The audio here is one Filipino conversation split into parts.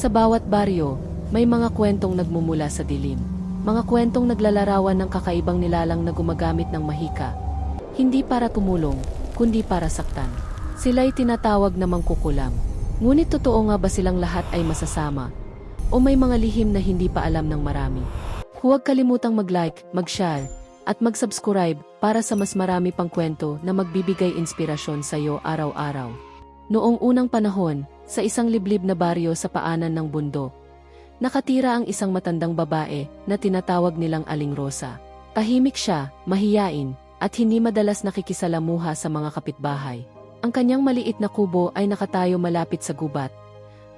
Sa bawat baryo, may mga kwentong nagmumula sa dilim. Mga kwentong naglalarawan ng kakaibang nilalang na gumagamit ng mahika. Hindi para tumulong, kundi para saktan. Sila'y tinatawag na mangkukulam. Ngunit totoo nga ba silang lahat ay masasama? O may mga lihim na hindi pa alam ng marami? Huwag kalimutang mag-like, mag-share, at mag-subscribe para sa mas marami pang kwento na magbibigay inspirasyon sa iyo araw-araw. Noong unang panahon, sa isang liblib na baryo sa paanan ng bundok, nakatira ang isang matandang babae na tinatawag nilang Aling Rosa. Tahimik siya, mahiyain, at hindi madalas nakikisalamuha sa mga kapitbahay. Ang kanyang maliit na kubo ay nakatayo malapit sa gubat,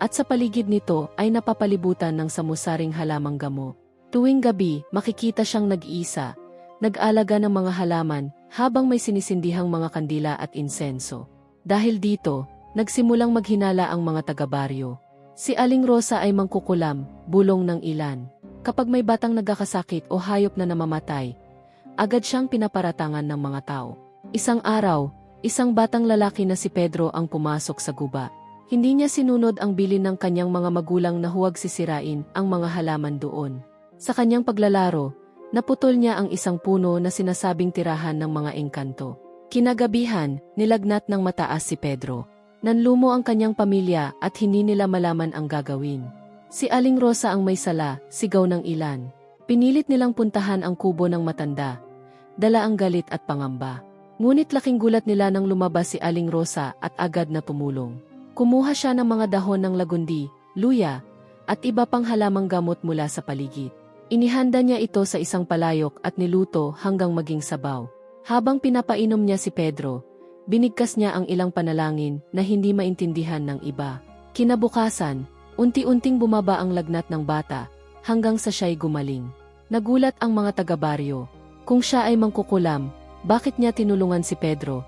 at sa paligid nito ay napapalibutan ng samusaring halamang gamo. Tuwing gabi, makikita siyang nag-iisa, nag-alaga ng mga halaman habang may sinisindihang mga kandila at insenso. Dahil dito, nagsimulang maghinala ang mga taga-baryo. Si Aling Rosa ay mangkukulam, bulong ng ilan. Kapag may batang nagkakasakit o hayop na namamatay, agad siyang pinaparatangan ng mga tao. Isang araw, isang batang lalaki na si Pedro ang pumasok sa guba. Hindi niya sinunod ang bilin ng kanyang mga magulang na huwag sisirain ang mga halaman doon. Sa kanyang paglalaro, naputol niya ang isang puno na sinasabing tirahan ng mga engkanto. Kinagabihan, nilagnat ng mataas si Pedro. Nanlumo ang kanyang pamilya at hindi nila malaman ang gagawin. Si Aling Rosa ang may sala, sigaw ng ilan. Pinilit nilang puntahan ang kubo ng matanda. Dala ang galit at pangamba. Ngunit laking gulat nila nang lumabas si Aling Rosa at agad na tumulong. Kumuha siya ng mga dahon ng lagundi, luya, at iba pang halamang gamot mula sa paligid. Inihanda niya ito sa isang palayok at niluto hanggang maging sabaw. Habang pinapainom niya si Pedro, binigkas niya ang ilang panalangin na hindi maintindihan ng iba. Kinabukasan, unti-unting bumaba ang lagnat ng bata, hanggang sa siya'y gumaling. Nagulat ang mga taga-baryo. Kung siya ay mangkukulam, bakit niya tinulungan si Pedro?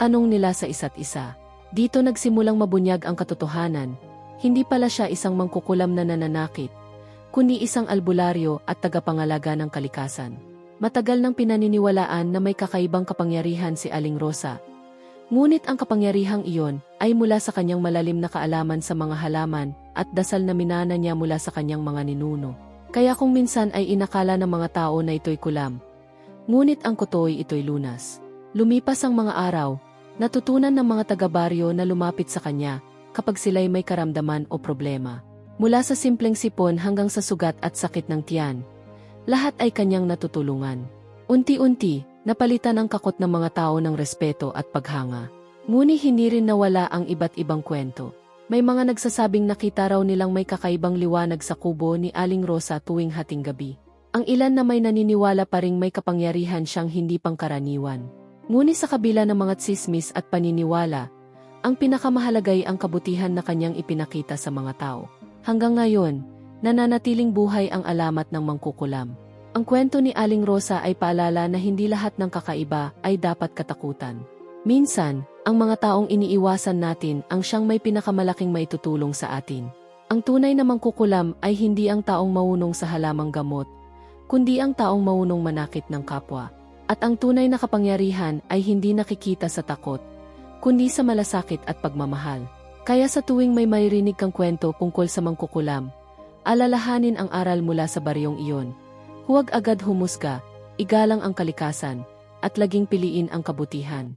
Anong nila sa isa't isa? Dito nagsimulang mabunyag ang katotohanan. Hindi pala siya isang mangkukulam na nananakit, kundi isang albularyo at tagapangalaga ng kalikasan. Matagal nang pinaniniwalaan na may kakaibang kapangyarihan si Aling Rosa. Ngunit ang kapangyarihang iyon ay mula sa kanyang malalim na kaalaman sa mga halaman at dasal na minana niya mula sa kanyang mga ninuno. Kaya kung minsan ay inakala ng mga tao na ito'y kulam, ngunit ang kutoy ito'y lunas. Lumipas ang mga araw, natutunan ng mga taga-baryo na lumapit sa kanya kapag sila'y may karamdaman o problema. Mula sa simpleng sipon hanggang sa sugat at sakit ng tiyan, lahat ay kanyang natutulungan. Unti-unti, napalitan ang kakot ng mga tao ng respeto at paghanga. Ngunit hindi rin nawala ang iba't ibang kwento. May mga nagsasabing nakita raw nilang may kakaibang liwanag sa kubo ni Aling Rosa tuwing hating gabi. Ang ilan na may naniniwala pa ring may kapangyarihan siyang hindi pangkaraniwan. Ngunit sa kabila ng mga tsismis at paniniwala, ang pinakamahalagay ang kabutihan na kanyang ipinakita sa mga tao. Hanggang ngayon, nananatiling buhay ang alamat ng mangkukulam. Ang kwento ni Aling Rosa ay paalala na hindi lahat ng kakaiba ay dapat katakutan. Minsan, ang mga taong iniiwasan natin ang siyang may pinakamalaking maitutulong sa atin. Ang tunay na mangkukulam ay hindi ang taong maunong sa halamang gamot, kundi ang taong maunong manakit ng kapwa. At ang tunay na kapangyarihan ay hindi nakikita sa takot, kundi sa malasakit at pagmamahal. Kaya sa tuwing may maririnig kang kwento tungkol sa mangkukulam, alalahanin ang aral mula sa baryong iyon. Huwag agad humusga, igalang ang kalikasan, at laging piliin ang kabutihan.